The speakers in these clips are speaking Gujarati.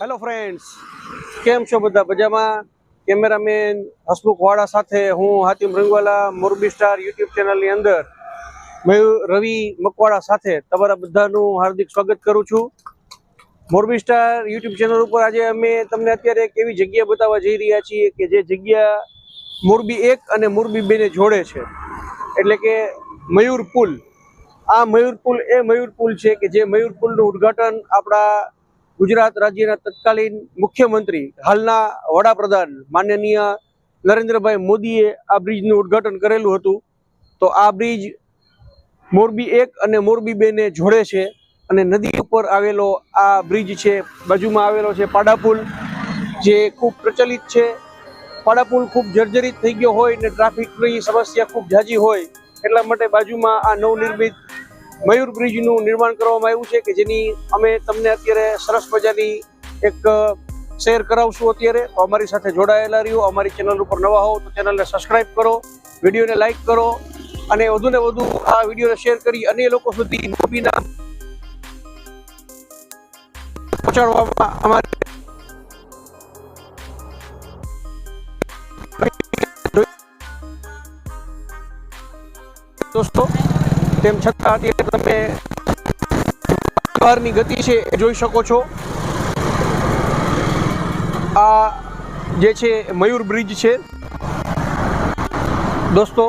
હેલો ફ્રેન્ડ્સ કેમ છો બધા? મજામાં? કેમેરામેન હસમુખ વાળા સાથે હું હાતિમ રંગવાલા, મોરબી સ્ટાર યુટ્યુબ ચેનલની અંદર મયુર રવિ મકવાડા સાથે તમારા બધાનું હાર્દિક સ્વાગત કરું છું. મોરબી સ્ટાર યુટ્યુબ ચેનલ ઉપર આજે અમે તમને અત્યારે એક એવી જગ્યા બતાવવા જઈ રહ્યા છીએ કે જે જગ્યા મોરબી એક અને મોરબી બેને જોડે છે. એટલે કે મયુર પુલ. આ મયુર પુલ એ મયુર પુલ છે કે જે મયુર પુલનું ઉદ્ઘાટન આપણા ગુજરાત રાજ્યના તત્કાલીન મુખ્યમંત્રી, હાલના વડાપ્રધાન માનનીય નરેન્દ્રભાઈ મોદીએ આ બ્રિજનું ઉદ્ઘાટન કરેલું હતું. તો આ બ્રિજ મોરબી એક અને મોરબી બેને જોડે છે અને નદી ઉપર આવેલો આ બ્રિજ છે, બાજુમાં આવેલો છે પાડાપુલ, જે ખૂબ પ્રચલિત છે. પાડાપુલ ખૂબ જર્જરિત થઈ ગયો હોય ને ટ્રાફિકની સમસ્યા ખૂબ ઝાઝી હોય એટલા માટે બાજુમાં આ નવનિર્મિત મયુર બ્રિજનું નિર્માણ કરવામાં આવ્યું છે કે જેની અમે તમને અત્યારે સરસ મજાની એક શેર કરાવશું અત્યારે. તો અમારી સાથે જોડાયેલા રહ્યો. અમારી ચેનલ ઉપર નવા હો તો ચેનલને સબસ્ક્રાઈબ કરો, વિડીયોને લાઇક કરો અને વધુને વધુ આ વિડીયોને શેર કરી અન્ય લોકો સુધી મોબીના પહોંચાડવામાં અમારે દોસ્તો તેમ છતાં અત્યારે તમે બહારની ગતિ છે એ જોઈ શકો છો. આ જે છે મયુર બ્રિજ છે. દોસ્તો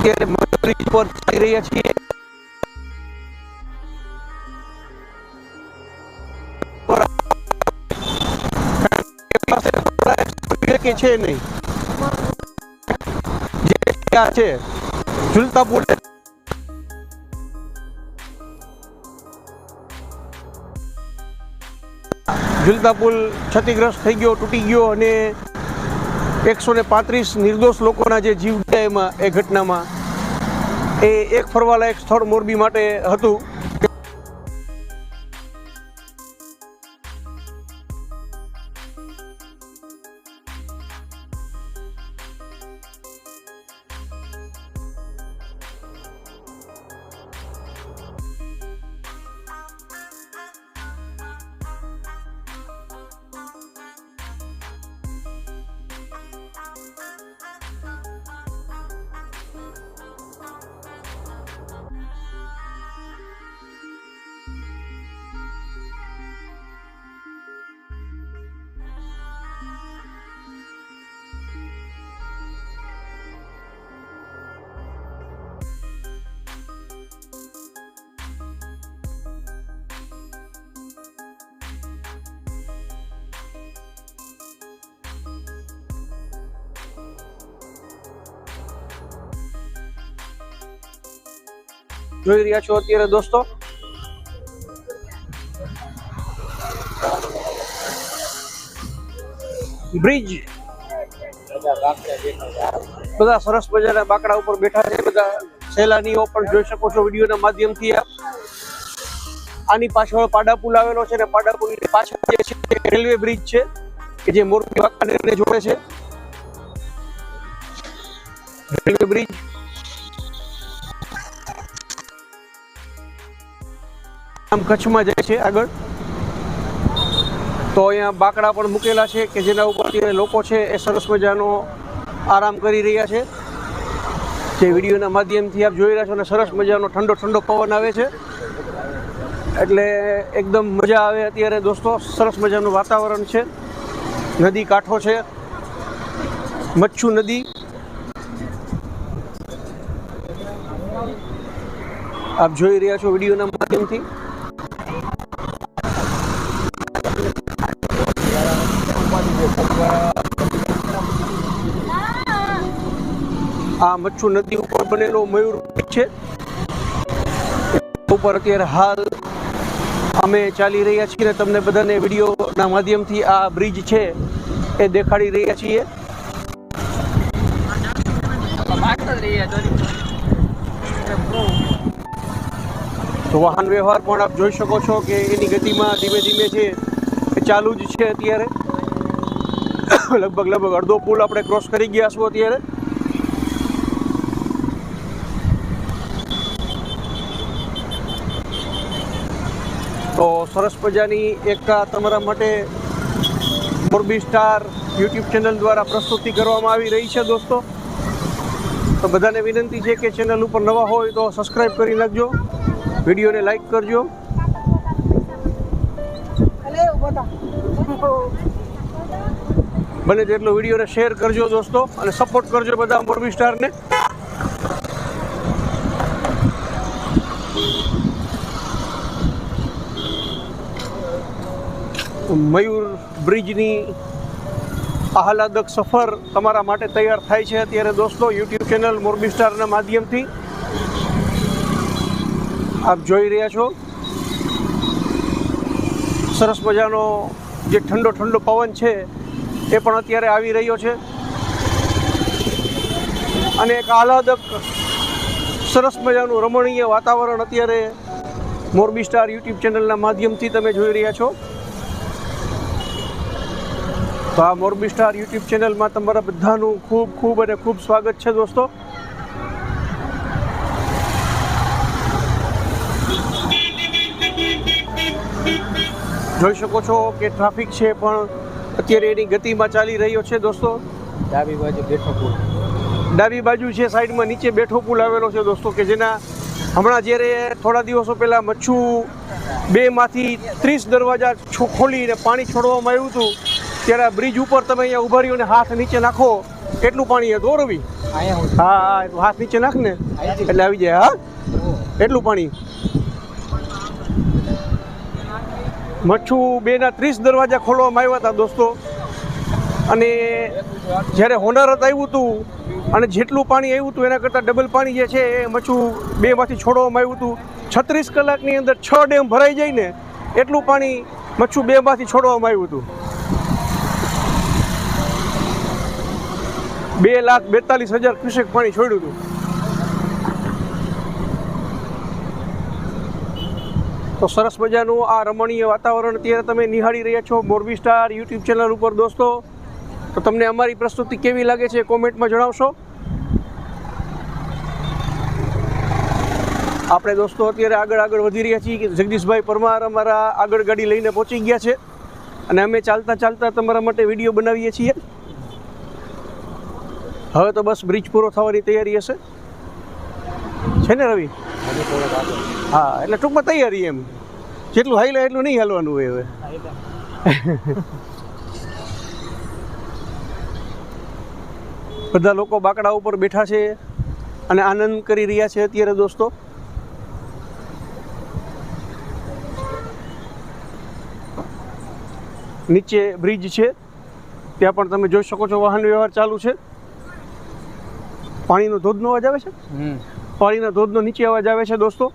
અત્યારે મયુર બ્રિજ પર ચાલી રહ્યા છીએ. કે છે નહીં જે છે. ઝુલતા પુલ ઝુલતા પુલ ક્ષતિગ્રસ્ત થઈ ગયો, તૂટી ગયો અને એકસો ને પાંત્રીસ નિર્દોષ લોકોના જે જીવ ગયા એમાં, એ ઘટનામાં એ એક ફરવાલાયક સ્થળ મોરબી માટે હતું. જોઈ રહ્યા છો અત્યારે દોસ્તો? બ્રિજ. બધા સરસ મજાના બાકડા ઉપર બેઠા છે, બધા સહેલાનીઓ પણ જોઈ શકો છો વિડીયોના માધ્યમથી આની પાછળ પાડા પુલ આવેલો છે ને પાડા પુલની પાછળ જે છે રેલવે બ્રિજ છે, કે જે મોરબી વાંકાનેરને જોડે છે. રેલવે બ્રિજ આમ કચ્છમાં જાય છે આગળ. તો અહીંયા બાકડા પણ મૂકેલા છે કે જેના ઉપર લોકો છે એ સરસ મજાનો આરામ કરી રહ્યા છે. જે વિડીયોના માધ્યમથી આપ જોઈ રહ્યા છો અને સરસ મજાનો ઠંડો ઠંડો પવન આવે છે. એટલે એકદમ મજા આવે અત્યારે દોસ્તો, સરસ મજાનું વાતાવરણ છે. નદી કાંઠો છે. મચ્છુ નદી. આપ જોઈ રહ્યા છો વિડીયોના માધ્યમથી. આ મચ્છુ નદી ઉપર બનેલો મયુર છે. ઉપર અત્યારે હાલ અમે ચાલી રહ્યા છીએ તમને બધાને વિડીયોના માધ્યમથી આ બ્રિજ છે એ દેખાડી રહ્યા છીએ. તો વાહન વ્યવહાર પણ આપ જોઈ શકો છો કે એની ગતિમાં ધીમે ધીમે છે એ ચાલુ જ છે અત્યારે. લગભગ લગભગ અડધો પુલ આપણે ક્રોસ કરી ગયા છું અત્યારે. તો સરસ મજાની એક તમારા માટે મોરબી સ્ટાર યુટ્યુબ ચેનલ દ્વારા પ્રસ્તુતિ કરવામાં આવી રહી છે દોસ્તો. તો બધાને વિનંતી છે કે ચેનલ ઉપર નવા હોય તો સબસ્ક્રાઈબ કરી નાખજો. વિડીયોને લાઈક કરજો. બને તેટલો વિડીયોને શેર કરજો દોસ્તો અને સપોર્ટ કરજો બધા મોરબી સ્ટારને. મયુર બ્રિજની આહલાદક સફર તમારા માટે તૈયાર થાય છે. અત્યારે દોસ્તો યુટ્યુબ ચેનલ મોરબી સ્ટારના માધ્યમથી આપ જોઈ રહ્યા છો. સરસ મજાનો જે ઠંડો ઠંડો પવન છે એ પણ અત્યારે આવી રહ્યો છે. અને એક આહલાદક સરસ મજાનું રમણીય વાતાવરણ અત્યારે મોરબી સ્ટાર યુટ્યુબ ચેનલના માધ્યમથી તમે જોઈ રહ્યા છો. તો આ મોરબી સ્ટાર યુટ્યુબ ચેનલમાં તમારા બધાનું ખૂબ ખૂબ અને ખૂબ સ્વાગત છે દોસ્તો. જોઈ શકો છો કે ટ્રાફિક છે પણ અત્યારે એની ગતિમાં ચાલી રહ્યો છે દોસ્તો. ડાબી બાજુ બેઠો પુલ. ડાબી બાજુ છે સાઈડમાં નીચે બેઠો પુલ આવેલો છે દોસ્તો કે જેના હમણાં જ્યારે થોડા દિવસો પહેલાં મચ્છુ બેમાંથી ત્રીસ દરવાજા ખોલીને પાણી છોડવામાં આવ્યું હતું ત્યારે આ બ્રિજ ઉપર તમે અહીંયા ઊભા રહ્યો ને હાથ નીચે નાખો એટલું પાણી હતું હો રવિ હા હા એટલું હાથ નીચે નાખ ને એટલે આવી જાય હા? એટલું પાણી. મચ્છુ બેના ત્રીસ દરવાજા ખોલવામાં આવ્યા હતા દોસ્તો. અને જ્યારે હોનારત આવ્યું હતું અને જેટલું પાણી આવ્યું હતું એના કરતાં ડબલ પાણી જે છે એ મચ્છું બેમાંથી છોડવામાં આવ્યું હતું. છત્રીસ કલાકની અંદર છ ડેમ ભરાઈ જાય ને એટલું પાણી મચ્છું બેમાંથી છોડવામાં આવ્યું હતું. બે લાખ બેતાલીસ હજાર ક્યુસેક પાણી છોડ્યું હતું તો સરસ મજાનું આ રમણીય વાતાવરણ અત્યારે તમે નિહાળી રહ્યા છો મોરબી સ્ટાર યુટ્યુબ ચેનલ ઉપર દોસ્તો. તો તમને અમારી પ્રસ્તુતિ કેવી લાગે છે કોમેન્ટમાં જણાવશો. આપણે દોસ્તો અત્યારે આગળ આગળ વધી રહ્યા છીએ કે જગદીશભાઈ પરમાર અમારા આગળ ગાડી લઈને પહોંચી ગયા છે. અને અમે ચાલતા ચાલતા તમારા માટે વીડિયો બનાવીએ છીએ. હવે તો બસ બ્રિજ પૂરો થવાની તૈયારી હશે? છે ને રવિ? હા એટલે ટૂંકમાં તૈયારી એમ. જેટલું હાઈલે એટલું નહીં હાલવાનું હોય હવે. બધા લોકો બાકડા ઉપર બેઠા છે અને આનંદ કરી રહ્યા છે અત્યારે દોસ્તો. નીચે બ્રિજ છે. ત્યાં પણ તમે જોઈ શકો છો વાહન વ્યવહાર ચાલુ છે. પાણીનો ધોધનો અવાજ આવે છે? પાણીના ધોધનો નીચે અવાજ આવે છે દોસ્તો.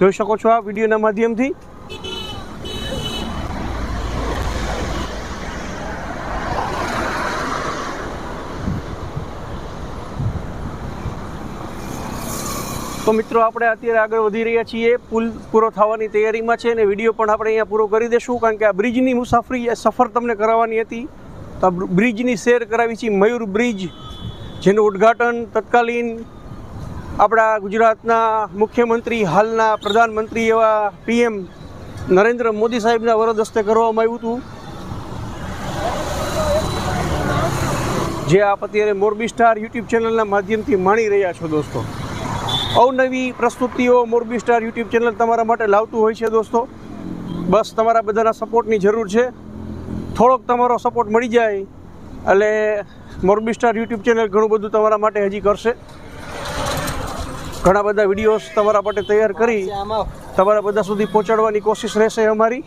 જોઈ શકો છો આ વિડીયોના માધ્યમથી. તો મિત્રો આપણે અત્યારે આગળ વધી રહ્યા છીએ. પુલ પૂરો થવાની તૈયારીમાં છે અને વીડિયો પણ આપણે અહીંયા પૂરો કરી દઈશું કારણ કે આ બ્રિજની મુસાફરી સફર તમને કરાવવાની હતી. તો આ બ્રિજની શેર કરાવી છે મયુર બ્રિજ. જેનું ઉદ્ઘાટન તત્કાલીન આપણા ગુજરાતના મુખ્યમંત્રી, હાલના પ્રધાનમંત્રી એવા પીએમ નરેન્દ્ર મોદી સાહેબના વરદ હસ્તે કરવામાં આવ્યું હતું. જે આપ અત્યારે મોરબી સ્ટાર યુટ્યુબ ચેનલના માધ્યમથી માણી રહ્યા છો દોસ્તો. અવનવી પ્રસ્તુતિઓ મોરબી સ્ટાર યુટ્યુબ ચેનલ તમારા માટે લાવતું હોય છે દોસ્તો. બસ તમારા બધાના સપોર્ટની જરૂર છે. થોડોક તમારો સપોર્ટ મળી જાય. એટલે મોરબી સ્ટાર યુટ્યુબ ચેનલ ઘણું બધું તમારા માટે હજી કરશે. ઘણા બધા વિડીયોઝ તમારા માટે તૈયાર કરી તમારા બધા સુધી પહોંચાડવાની કોશિશ રહેશે અમારી.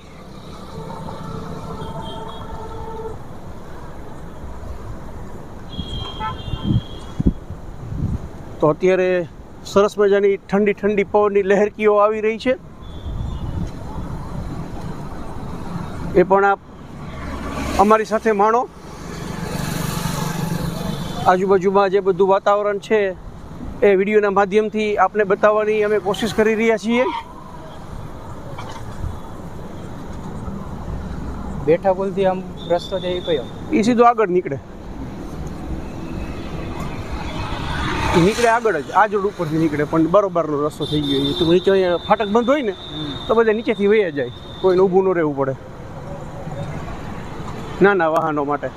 તો અત્યારે સરસ મજાની ઠંડી ઠંડી પવનની લહેરકીઓ આવી રહી છે. એ પણ આપ અમારી સાથે માણો. આજુબાજુમાં જે બધું વાતાવરણ છે એ વિડીયોના માધ્યમથી આપને બતાવવાની અમે કોશિશ કરી રહ્યા છીએ. બેઠા પુલથી આમ રસ્તો છે એ કયો? એ સીધો આગળ નીકળે. નીકળે આગળ જ આ જ રોડ ઉપરથી નીકળે પણ બરોબરનો રસ્તો થઈ ગયો એ. તો નીચે અહીંયા ફાટક બંધ હોય ને તો બધા નીચેથી વહી જાય. કોઈને ઊભું ન રહેવું પડે. નાના વાહનો માટે.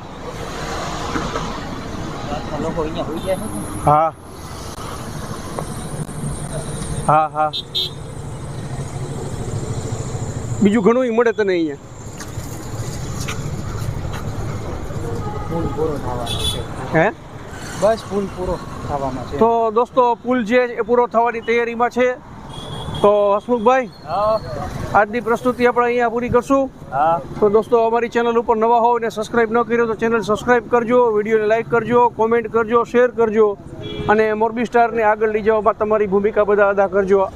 લોકો અહીંયા હોઈ જાય છે હા. હા હા. બીજું ઘણું મળે તને અહીંયા. પુલ પૂરો થવાનો છે. હે? બસ પુલ પૂરો થવામાં છે. તો દોસ્તો પુલ જે એ પૂરો થવાની તૈયારીમાં છે. તો હસમુખભાઈ આજની પ્રસ્તુતિ આપણે અહીંયા પૂરી કરશું. તો દોસ્તો અમારી ચેનલ ઉપર નવા હોવ અને સબસ્ક્રાઇબ ન કર્યો તો ચેનલ સબસ્ક્રાઇબ કરજો વિડીયોને લાઇક કરજો કોમેન્ટ કરજો શેર કરજો અને મોરબી સ્ટારને આગળ લઈ જવામાં તમારી ભૂમિકા બધા અદા કરજો.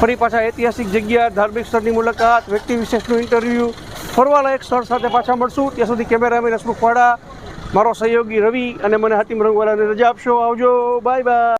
ફરી પાછા ઐતિહાસિક જગ્યા ધાર્મિક સ્થળની મુલાકાત વ્યક્તિ વિશેષનું ઇન્ટરવ્યૂ ફરવાલાયક સ્થળ સાથે પાછા મળશું. ત્યાં સુધી કેમેરામેન હસમુખ વાડા મારો સહયોગી રવિ અને મને હાતિમ રંગવાલાને રજા આપશો. આવજો. Bye bye